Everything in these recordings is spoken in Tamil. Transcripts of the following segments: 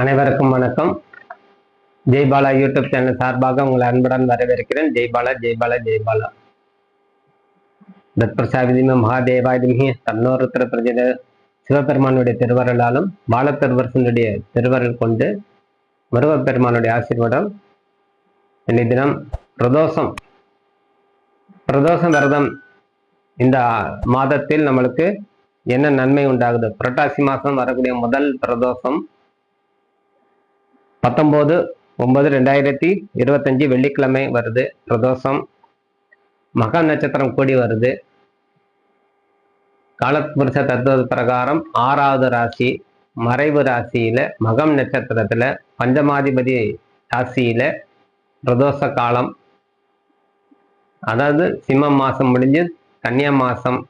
அனைவருக்கும் வணக்கம். ஜெய்பாலா யூடியூப் சேனல் சார்பாக உங்களை அன்புடன் வரவேற்கிறேன். ஜெய்பாலா ஜெய்பாலா ஜெய்பாலா தத்பிரசாவிதிம மகாதேவாதிமிகி தன்னோருத்திர பிரஜத சிவபெருமானுடைய திருவருளாலும் பாலத்திருவரசனுடைய திருவருள் கொண்டு முருகப்பெருமானுடைய ஆசீர்வாதம். இன்னைக்கு தினம் பிரதோஷம். பிரதோஷம் விரதம். இந்த மாதத்தில் நம்மளுக்கு என்ன நன்மை உண்டாகுது? புரட்டாசி மாசம் வரக்கூடிய முதல் பிரதோஷம். பத்தொம்போது ஒன்பது ரெண்டாயிரத்தி இருபத்தஞ்சு வெள்ளிக்கிழமை வருது. பிரதோஷம். மகா நட்சத்திரம் கூடி வருது. காலப்புருஷ தத்துவ பிரகாரம் ஆறாவது ராசி மறைவு ராசியில மகம் நட்சத்திரத்துல பஞ்சமாதிபதி ராசியில பிரதோஷ காலம். அதாவது சிம்ம மாசம் முடிஞ்சு கன்னியா மாசம்.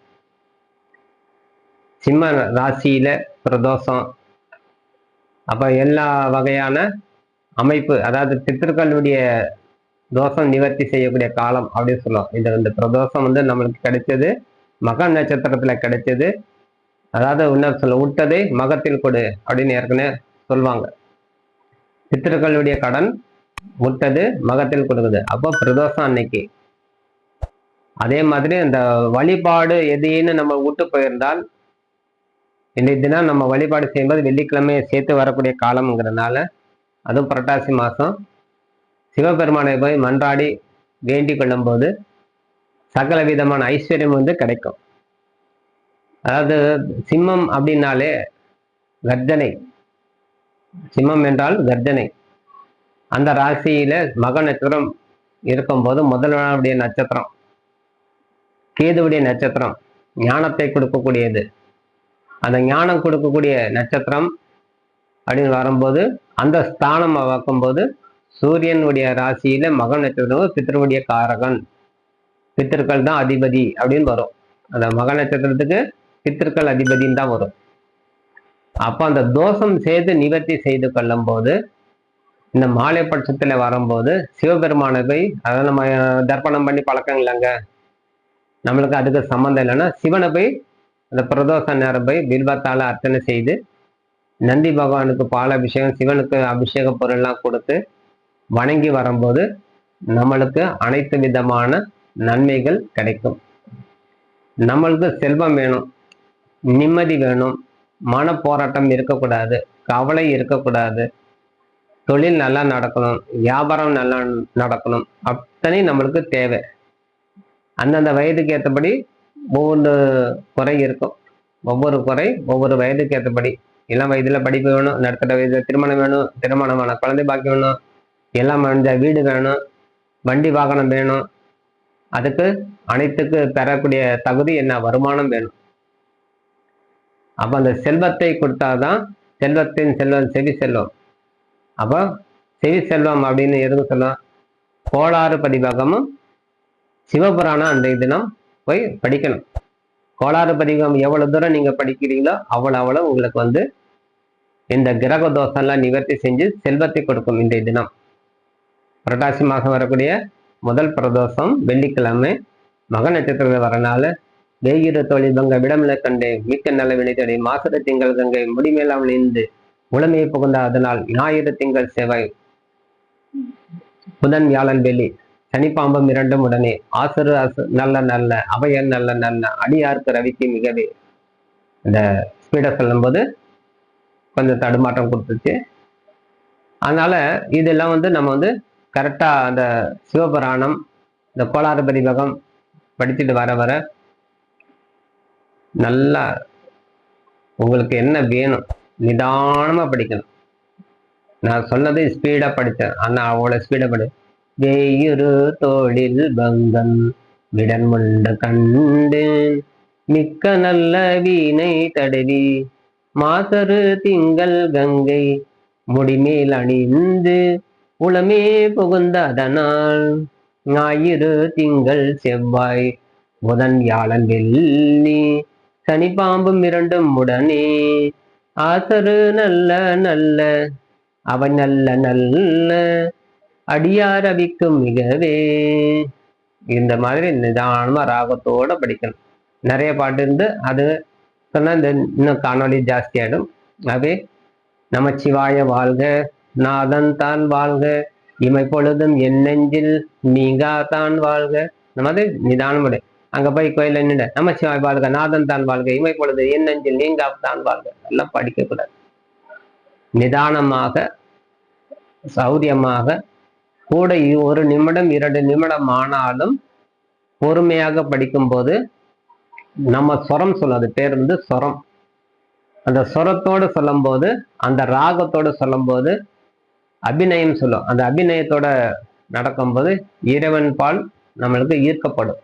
சிம்ம ராசியில பிரதோஷம். அப்ப எல்லா வகையான அமைப்பு அதாவது பித்திருக்களுடைய தோஷம் நிவர்த்தி செய்யக்கூடிய காலம் அப்படின்னு சொல்லுவோம். இந்த இந்த பிரதோஷம் வந்து நம்மளுக்கு கிடைச்சது மகம் நட்சத்திரத்துல கிடைச்சது. அதாவது இன்னும் சொல்ல விட்டதை மகத்தில் கொடு அப்படின்னு ஏற்கனவே சொல்லுவாங்க. பித்திருக்களுடைய கடன் விட்டது மகத்தில் கொடுக்குது. அப்போ பிரதோஷம் அன்னைக்கு. அதே மாதிரி அந்த வழிபாடு எதைன்னு நம்ம விட்டு போயிருந்தால் இன்றைய தினம் நம்ம வழிபாடு செய்யும்போது வெள்ளிக்கிழமையை சேர்த்து வரக்கூடிய காலம்ங்கிறதுனால அதுவும் புரட்டாசி மாதம் சிவபெருமானை போய் மன்றாடி வேண்டி கொள்ளும்போது சகல விதமான ஐஸ்வர்யம் வந்து கிடைக்கும். அதாவது சிம்மம் அப்படின்னாலே கர்ஜனை. சிம்மம் என்றால் கர்ஜனை. அந்த ராசியில மக நட்சத்திரம் இருக்கும்போது முதல்வனுடைய நட்சத்திரம். கேதுவுடைய நட்சத்திரம். ஞானத்தை கொடுக்கக்கூடியது. அந்த ஞானம் கொடுக்கக்கூடிய நட்சத்திரம் அப்படின்னு வரும்போது அந்த ஸ்தானம் வைக்கும்போது சூரியனுடைய ராசியில மகன் நட்சத்திரம் பித்தருடைய காரகன். பித்திருக்கள் தான் அதிபதி அப்படின்னு வரும். அந்த மக நட்சத்திரத்துக்கு பித்திருக்கள் அதிபதின்னு தான் வரும். அப்போ அந்த தோஷம் செய்து நிவர்த்தி செய்து கொள்ளும் போது இந்த மாலை பட்சத்தில் வரும்போது சிவபெருமானை போய் அதை நம்ம தர்ப்பணம் பண்ணி பழக்கம் இல்லைங்க. நம்மளுக்கு அதுக்கு சம்மந்தம் இல்லைன்னா சிவனை போய் அந்த பிரதோஷ நேரம் போய் பில்வத்தால அர்ச்சனை செய்து நந்தி பகவானுக்கு பால் அபிஷேகம் சிவனுக்கு அபிஷேக பொருள்லாம் கொடுத்து வணங்கி வரும்போது நம்மளுக்கு அனைத்து விதமான நன்மைகள் கிடைக்கும். நம்மளுக்கு செல்வம் வேணும் நிம்மதி வேணும் மன போராட்டம் இருக்கக்கூடாது கவலை இருக்கக்கூடாது தொழில் நல்லா நடக்கணும் வியாபாரம் நல்லா நடக்கணும் அத்தனை நம்மளுக்கு தேவை. அந்தந்த வயதுக்கு ஏற்றபடி ஒவ்வொரு குறை இருக்கும். ஒவ்வொரு குறை ஒவ்வொரு வயதுக்கு ஏற்றபடி இளம் வயதுல படிப்பு வேணும் நடுத்தர வயதுல திருமணம் வேணும் திருமணமான குழந்தை பாக்கி வேணும் எல்லாம் அடைஞ்ச வீடு வேணும் வண்டி வாகனம் வேணும். அதுக்கு அனைத்துக்கு பெறக்கூடிய தகுதி என்ன? வருமானம் வேணும். அப்ப அந்த செல்வத்தை கொடுத்தாதான் செல்வத்தின் செல்வம் செவி செல்வம் அப்போ செவி செல்வம் அப்படின்னு எதுவும் சொல்லுவோம் கோளாறு பதிவகமும் சிவபுராணம் அந்த தினம் போய் படிக்கணும். கோளாறு பதிவகம் எவ்வளவு தூரம் நீங்க படிக்கிறீங்களோ அவ்வளவு அவ்வளவு உங்களுக்கு வந்து இந்த கிரக தோஷம்லாம் நிவர்த்தி செஞ்சு செல்வத்தை கொடுக்கும் இந்த தினம். புரட்டாசி மாதம் வரக்கூடிய முதல் பிரதோஷம் வெள்ளிக்கிழமை மக நட்சத்திரத்தில் வரனால வெயிர தொழில் பங்க விடமில கண்டு மிக்க நல்ல வினைத்தடி மாசுர திங்கள் கங்கை முடிமேலாம் நின்று உளமையை புகுந்த அதனால் ஞாயிறு திங்கள் செவ்வாய் புதன் வியாழன் வெள்ளி. சனிப்பாம்பம் இரண்டும் உடனே ஆசரு அசு நல்ல நல்ல அவையன் நல்ல நல்ல அடியார்க்கு ரவிக்கு மிகவே. இந்த ஸ்பீடை சொல்லும்போது கொஞ்சம் தடுமாற்றம் கொடுத்துச்சு. அதனால இதெல்லாம் வந்து நம்ம வந்து கரெக்டா அந்த சிவபுராணம் இந்த கோளாறு பதிவகம் படிச்சுட்டு வர வர நல்லா உங்களுக்கு என்ன வேணும் நிதானமா படிக்கணும். நான் சொன்னது ஸ்பீடா படித்தேன். ஆனா அவ்வளோ ஸ்பீடாக படி. வேயுரு தோளில் பங்கம் விடன் முண்ட கண்டு மிக்க நல்ல வீணை தடவி மாசரு திங்கள் கங்கை முடிமேல் அணிந்து உளமே புகுந்ததனால் ஞாயிறு திங்கள் செவ்வாய் புதன் வியாழன் வெள்ளி சனி பாம்பும் இரண்டும் உடனே ஆசரு நல்ல நல்ல அவன் நல்ல நல்ல அடியாரவிக்கும் மிகவே. இந்த மாதிரி நிதானமா ராகத்தோட படிக்கணும். நிறைய பாட்டு இருந்து அது சொன்னா இந்த இன்னும் காணொளி ஜாஸ்தி ஆயிடும். அவே நமச்சிவாய வாழ்க நாதன் தான் வாழ்க இமை பொழுதும் என் நெஞ்சில் நீங்கா தான் வாழ்க. இந்த மாதிரி நிதானமுடைய அங்க போய் கோயில நின்று நமச்சிவாய் வாழ்க நாதன் தான் வாழ்க இமை பொழுது என் நெஞ்சில் நீங்கா தான் வாழ்க. எல்லாம் படிக்கக்கூடாது. நிதானமாக சௌரியமாக கூட ஒரு நிமிடம் இரண்டு நிமிடம் ஆனாலும் பொறுமையாக படிக்கும்போது நம்ம சொரம் சொல்லும் அது பேர் வந்து சொரம். அந்த சொரத்தோடு சொல்லும்போது அந்த ராகத்தோடு சொல்லும்போது அபிநயம் சொல்லும். அந்த அபிநயத்தோட நடக்கும்போது இறைவன் பால் நம்மளுக்கு ஈர்க்கப்படும்.